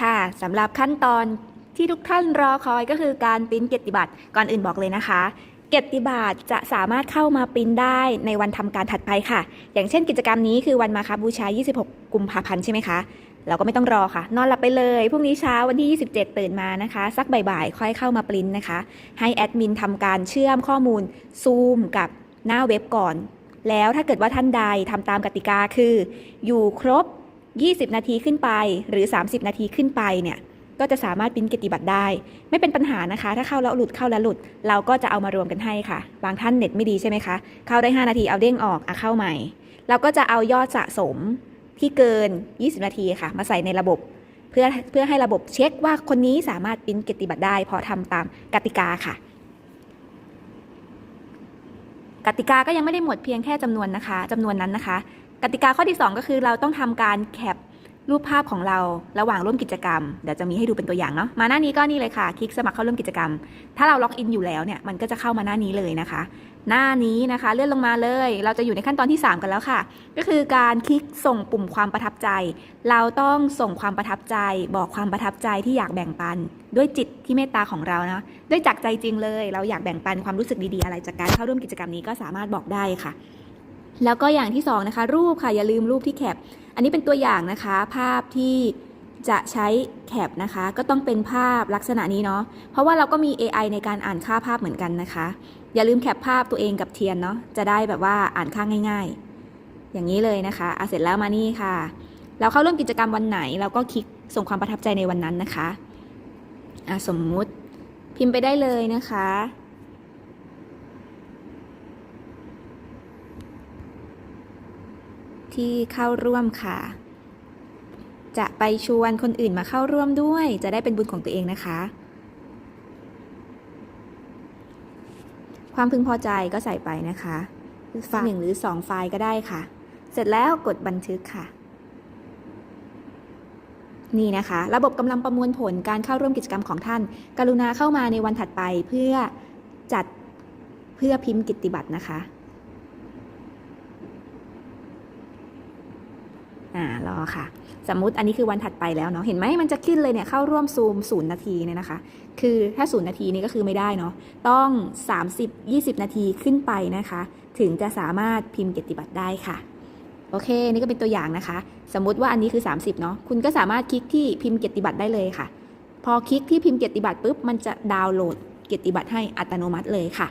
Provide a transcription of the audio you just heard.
ค่ะสำหรับขั้นตอนที่ทุกท่านรอคอยก็คือการปริ้นเกียรติบัตรก่อนอื่นบอกเลยนะคะ เกียรติบัตรจะสามารถเข้ามาปริ้นได้ในวันทำการถัดไปค่ะ อย่างเช่นกิจกรรมนี้คือวันมาคบูชา 26 กุมภาพันธ์ใช่ไหมคะเราก็ไม่ต้องรอค่ะ นอนหลับไปเลยพรุ่งนี้เช้าวันที่ 27 ตื่นมานะคะ สักบ่ายๆ ค่อยเข้ามาปริ้นนะคะ ให้แอดมินทำการเชื่อมข้อมูลซูมกับหน้าเว็บก่อน แล้วถ้าเกิดว่าท่านใดทำตามกติกาคือ อยู่ครบ 20 นาทีขึ้นไปหรือ 30 นาทีขึ้นไปเนี่ยก็จะสามารถปิ้นเกติบัตรได้ ไม่เป็นปัญหานะคะ ถ้าเข้าแล้วหลุดเข้าแล้วหลุด เราก็จะเอามารวมกันให้ค่ะ บางท่านเน็ตไม่ดีใช่ไหมคะ เข้าได้ 5 นาทีเอาเด้งออกอะเข้าใหม่ เราก็จะเอายอดสะสมที่เกิน 20 นาทีค่ะ มาใส่ในระบบ เพื่อเพื่อให้ระบบเช็คว่าคนนี้สามารถปิ้นเกติบัตรได้ เพราะทำตามกติกาค่ะ กติกาก็ยังไม่ได้หมดเพียงแค่จำนวนนะคะจำนวนนั้นนะคะ กติกาข้อที่ 2 ก็คือเราต้องทำการแคปรูปภาพของเราระหว่างร่วมกิจกรรม เดี๋ยวจะมีให้ดูเป็นตัวอย่างเนาะมาหน้านี้ก็นี่เลยค่ะ คลิกสมัครเข้าร่วมกิจกรรม ถ้าเราล็อกอินอยู่แล้วเนี่ยมันก็จะเข้ามาหน้านี้เลยนะคะ หน้านี้นะคะเลื่อนลงมาเลย เราจะอยู่ในขั้นตอนที่ 3 กันแล้วค่ะ ก็คือการคลิกส่งปุ่มความประทับใจ เราต้องส่งความประทับใจ บอกความประทับใจที่อยากแบ่งปัน ด้วยจิตที่เมตตาของเรานะด้วยจากใจจริงเลย เราอยากแบ่งปันความรู้สึกดีๆ อะไรจากการเข้าร่วมกิจกรรมนี้ก็สามารถบอกได้ค่ะ แล้วก็อย่างที่สองนะคะรูปค่ะอย่าลืมรูปที่แคป อันนี้เป็นตัวอย่างนะคะ ภาพที่จะใช้แคปนะคะ ก็ต้องเป็นภาพลักษณะนี้เนาะเพราะว่าเราก็มี AI ในการอ่านค่าภาพเหมือนกันนะคะ อย่าลืมแคปภาพตัวเองกับเทียนเนาะจะได้แบบว่าอ่านค่าง่าย ๆ อย่างนี้เลยนะคะอะเสร็จแล้วมานี่ค่ะ เราเข้าร่วมกิจกรรมวันไหน เราก็คลิกส่งความประทับใจในวันนั้นนะคะอะสมมุติพิมพ์ไปได้เลยนะคะ ที่เข้าร่วมค่ะ จะไปชวนคนอื่นมาเข้าร่วมด้วย จะได้เป็นบุญของตัวเองนะคะ ความพึงพอใจก็ใส่ไปนะคะไฟล์หนึ่งหรือสองไฟล์ก็ได้ค่ะ เสร็จแล้วกดบันทึกค่ะนี่นะคะ ระบบกำลังประมวลผลการเข้าร่วมกิจกรรมของท่าน กรุณาเข้ามาในวันถัดไปเพื่อจัดเพื่อพิมพ์กิตติบัตรนะคะ อ่ารอค่ะ สมมุติอันนี้คือวันถัดไปแล้วเนาะเห็นไหมมันจะขึ้นเลยเนี่ยเข้าร่วมซูมศูนย์นาทีเนี่ยนะคะ คือถ้าศูนย์นาทีนี้ก็คือไม่ได้เนาะต้อง 30 20 นาทีขึ้นไปนะคะ ถึงจะสามารถพิมพ์เกียรติบัตรได้ค่ะโอเค นี่ก็เป็นตัวอย่างนะคะ สมมุติว่าอันนี้คือ 30เนาะคุณก็สามารถคลิกที่พิมพ์เกียรติบัตรได้เลยค่ะ พอคลิกที่พิมพ์เกียรติบัตรปุ๊บมันจะดาวน์โหลดเกียรติบัตรให้อัตโนมัติเลยค่ะ